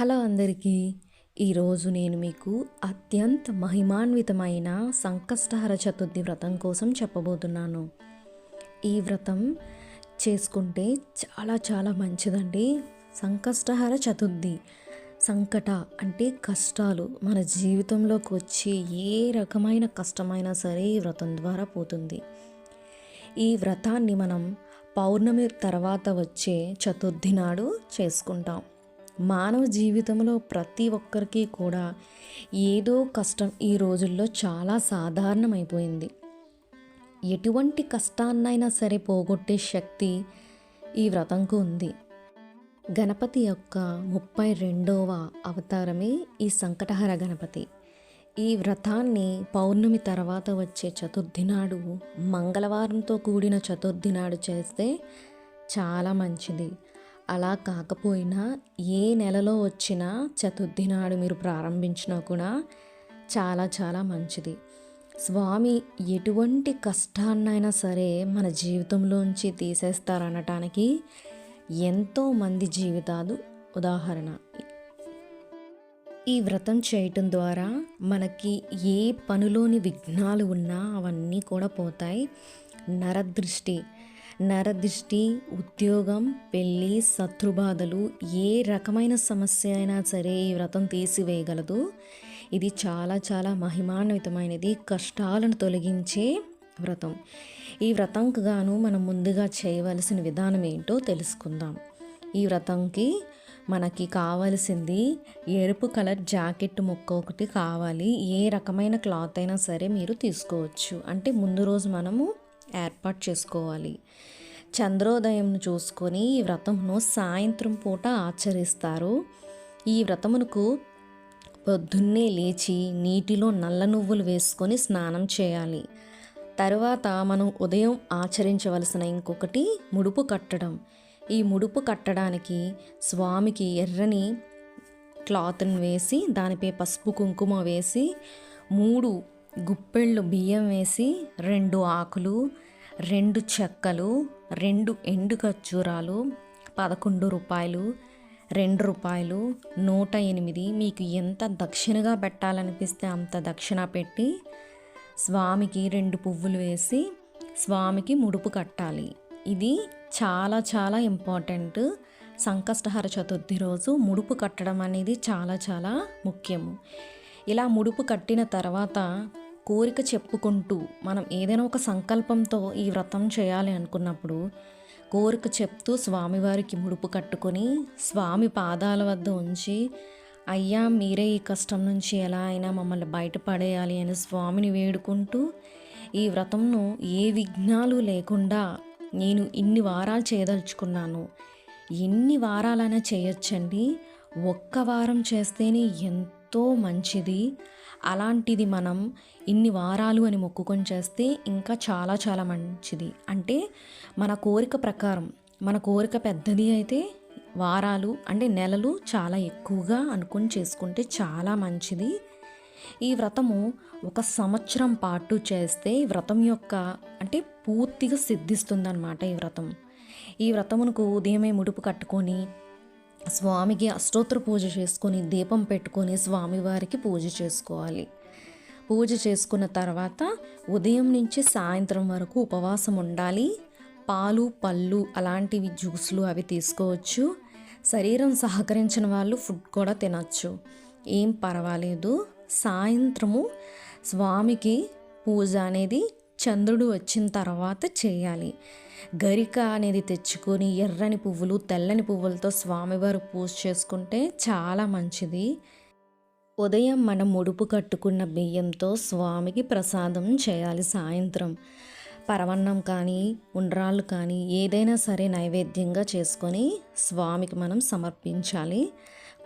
Hello అందరికీ. ఈరోజు నేను మీకు అత్యంత మహిమాన్వితమైన సంకష్టహర చతుర్థి వ్రతం కోసం చెప్పబోతున్నాను. ఈ వ్రతం చేసుకుంటే చాలా చాలా మంచిదండి. సంకష్టహర చతుర్థి. సంకట అంటే కష్టాలు. మన జీవితంలోకి వచ్చే ఏ రకమైన కష్టమైనా సరే ఈ వ్రతం ద్వారా పోతుంది. ఈ వ్రతాన్ని మనం పౌర్ణమి తర్వాత వచ్చే చతుర్థి నాడు చేసుకుంటాం. మానవ జీవితంలో ప్రతి ఒక్కరికి కూడా ఏదో కష్టం ఈ రోజుల్లో చాలా సాధారణమైపోయింది. ఎటువంటి కష్టాన్నైనా సరే పోగొట్టే శక్తి ఈ వ్రతంకు ఉంది. గణపతి యొక్క ముప్పై రెండవ అవతారమే ఈ సంకటహర గణపతి. ఈ వ్రతాన్ని పౌర్ణమి తర్వాత వచ్చే చతుర్థి నాడు మంగళవారంతో కూడిన చతుర్థి నాడు చేస్తే చాలా మంచిది. అలా కాకపోయినా ఏ నెలలో వచ్చినా చతుర్థి నాడు మీరు ప్రారంభించినా కూడా చాలా చాలా మంచిది. స్వామి ఎటువంటి కష్టాన్నైనా సరే మన జీవితంలోంచి తీసేస్తారనటానికి ఎంతోమంది జీవితాలు ఉదాహరణ. ఈ వ్రతం చేయటం ద్వారా మనకి ఏ పనిలోని విఘ్నాలు ఉన్నా అవన్నీ కూడా పోతాయి. నరదృష్టి నరదృష్టి ఉద్యోగం పెళ్ళి శత్రుబాధలు ఏ రకమైన సమస్య అయినా సరే ఈ వ్రతం తీసివేయగలదు. ఇది చాలా చాలా మహిమాన్వితమైనది కష్టాలను తొలగించే వ్రతం. ఈ వ్రతంకు గాను మనం ముందుగా చేయవలసిన విధానం ఏంటో తెలుసుకుందాం. ఈ వ్రతంకి మనకి కావలసింది ఎరుపు కలర్ జాకెట్ ముక్క ఒకటి కావాలి. ఏ రకమైన క్లాత్ అయినా సరే మీరు తీసుకోవచ్చు. అంటే ముందు రోజు మనము ఏర్పాటు చేసుకోవాలి. చంద్రోదయంను చూసుకొని ఈ వ్రతమును సాయంత్రం పూట ఆచరిస్తారు. ఈ వ్రతమునకు పొద్దున్నే లేచి నీటిలో నల్ల నువ్వులు వేసుకొని స్నానం చేయాలి. తర్వాత మనం ఉదయం ఆచరించవలసిన ఇంకొకటి ముడుపు కట్టడం. ఈ ముడుపు కట్టడానికి స్వామికి ఎర్రని క్లాత్ని వేసి దానిపై పసుపు కుంకుమ వేసి మూడు గుప్పెళ్ళు బియ్యం వేసి రెండు ఆకులు రెండు చెక్కలు రెండు ఎండు ఖర్జూరాలు పదకొండు రూపాయలు రెండు రూపాయలు నూట ఎనిమిది. మీకు ఎంత దక్షిణగా పెట్టాలనిపిస్తే అంత దక్షిణ పెట్టి స్వామికి రెండు పువ్వులు వేసి స్వామికి ముడుపు కట్టాలి. ఇది చాలా చాలా ఇంపార్టెంట్. సంకష్టహర చతుర్థి రోజు ముడుపు కట్టడం అనేది చాలా చాలా ముఖ్యము. ఇలా ముడుపు కట్టిన తర్వాత కోరిక చెప్పుకుంటూ మనం ఏదైనా ఒక సంకల్పంతో ఈ వ్రతం చేయాలి అనుకున్నప్పుడు కోరిక చెప్తూ స్వామివారికి ముడుపు కట్టుకొని స్వామి పాదాల వద్ద ఉంచి అయ్యా మీరే ఈ కష్టం నుంచి ఎలా అయినా మమ్మల్ని బయటపడేయాలి అని స్వామిని వేడుకుంటూ ఈ వ్రతంను ఏ విఘ్నాలు లేకుండా నేను ఇన్ని వారాలు చేయదలుచుకున్నాను. ఎన్ని వారాలైనా చేయొచ్చండి. ఒక్క వారం చేస్తేనే ఎంత ఎంతో మంచిది. అలాంటిది మనం ఇన్ని వారాలు అని మొక్కుకొని చేస్తే ఇంకా చాలా చాలా మంచిది. అంటే మన కోరిక ప్రకారం మన కోరిక పెద్దది అయితే వారాలు అంటే నెలలు చాలా ఎక్కువగా అనుకొని చేసుకుంటే చాలా మంచిది. ఈ వ్రతము ఒక సంవత్సరం పాటు చేస్తే వ్రతం యొక్క అంటే పూర్తిగా సిద్ధిస్తుందన్నమాట ఈ వ్రతం. ఈ వ్రతమునకు ఉదయమే ముడుపు కట్టుకొని స్వామికి అష్టోత్తర పూజ చేసుకొని దీపం పెట్టుకొని స్వామివారికి పూజ చేసుకోవాలి. పూజ చేసుకున్న తర్వాత ఉదయం నుంచి సాయంత్రం వరకు ఉపవాసం ఉండాలి. పాలు పళ్ళు అలాంటివి జ్యూస్లు అవి తీసుకోవచ్చు. శరీరం సహకరించిన వాళ్ళు ఫుడ్ కూడా తినచ్చు. ఏం పర్వాలేదు. సాయంత్రము స్వామికి పూజ అనేది చంద్రుడు వచ్చిన తర్వాత చేయాలి. గరిక అనేది తెచ్చుకొని ఎర్రని పువ్వులు తెల్లని పువ్వులతో స్వామివారు పూజ చేసుకుంటే చాలా మంచిది. ఉదయం మనం ముడుపు కట్టుకున్న బియ్యంతో స్వామికి ప్రసాదం చేయాలి సాయంత్రం. పరవన్నం కానీ ఉండ్రాళ్ళు కానీ ఏదైనా సరే నైవేద్యంగా చేసుకొని స్వామికి మనం సమర్పించాలి.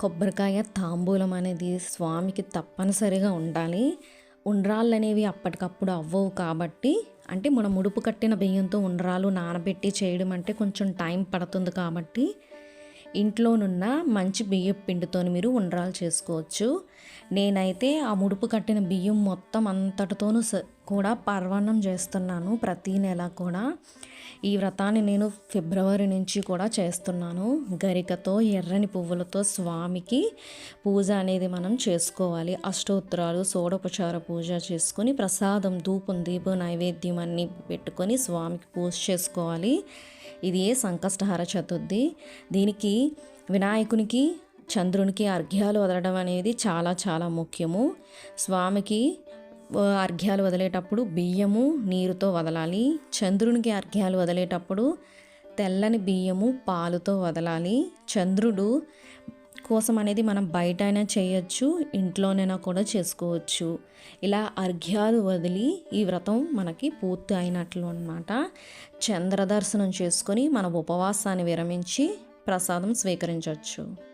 కొబ్బరికాయ తాంబూలం అనేది స్వామికి తప్పనిసరిగా ఉండాలి. ఉండ్రాళ్ళు అనేవి అప్పటికప్పుడు అవ్వవు కాబట్టి అంటే మనం ముడుపు కట్టిన బియ్యంతో ఉండ్రాలు నానబెట్టి చేయడం అంటే కొంచెం టైం పడుతుంది కాబట్టి ఇంట్లోనున్న మంచి బియ్యం పిండితో మీరు ఉండరాలు చేసుకోవచ్చు. నేనైతే ఆ ముడుపు కట్టిన బియ్యం మొత్తం అంతటితోనూ కూడా పర్వణం చేస్తున్నాను ప్రతీ నెల కూడా. ఈ వ్రతాన్ని నేను ఫిబ్రవరి నుంచి కూడా చేస్తున్నాను. గరికతో ఎర్రని పువ్వులతో స్వామికి పూజ అనేది మనం చేసుకోవాలి. అష్టోత్తరాలు సోడోపచార పూజ చేసుకొని ప్రసాదం ధూపం దీపం నైవేద్యం అన్నీ పెట్టుకొని స్వామికి పూజ చేసుకోవాలి. ఇది ఏ సంకష్టహర చతుర్థి. దీనికి వినాయకునికి చంద్రునికి అర్ఘ్యాలు వదలడం అనేది చాలా చాలా ముఖ్యము. స్వామికి అర్ఘ్యాలు వదిలేటప్పుడు బియ్యము నీరుతో వదలాలి. చంద్రునికి అర్ఘ్యాలు వదిలేటప్పుడు తెల్లని బియ్యము పాలుతో వదలాలి. చంద్రుడు కోసం అనేది మనం బయట అయినా చేయొచ్చు ఇంట్లోనైనా కూడా చేసుకోవచ్చు. ఇలా అర్ఘ్యాలు వదిలి ఈ వ్రతం మనకి పూర్తి అయినట్లు అన్నమాట. చంద్ర దర్శనం చేసుకొని మన ఉపవాసాన్ని విరమించి ప్రసాదం స్వీకరించవచ్చు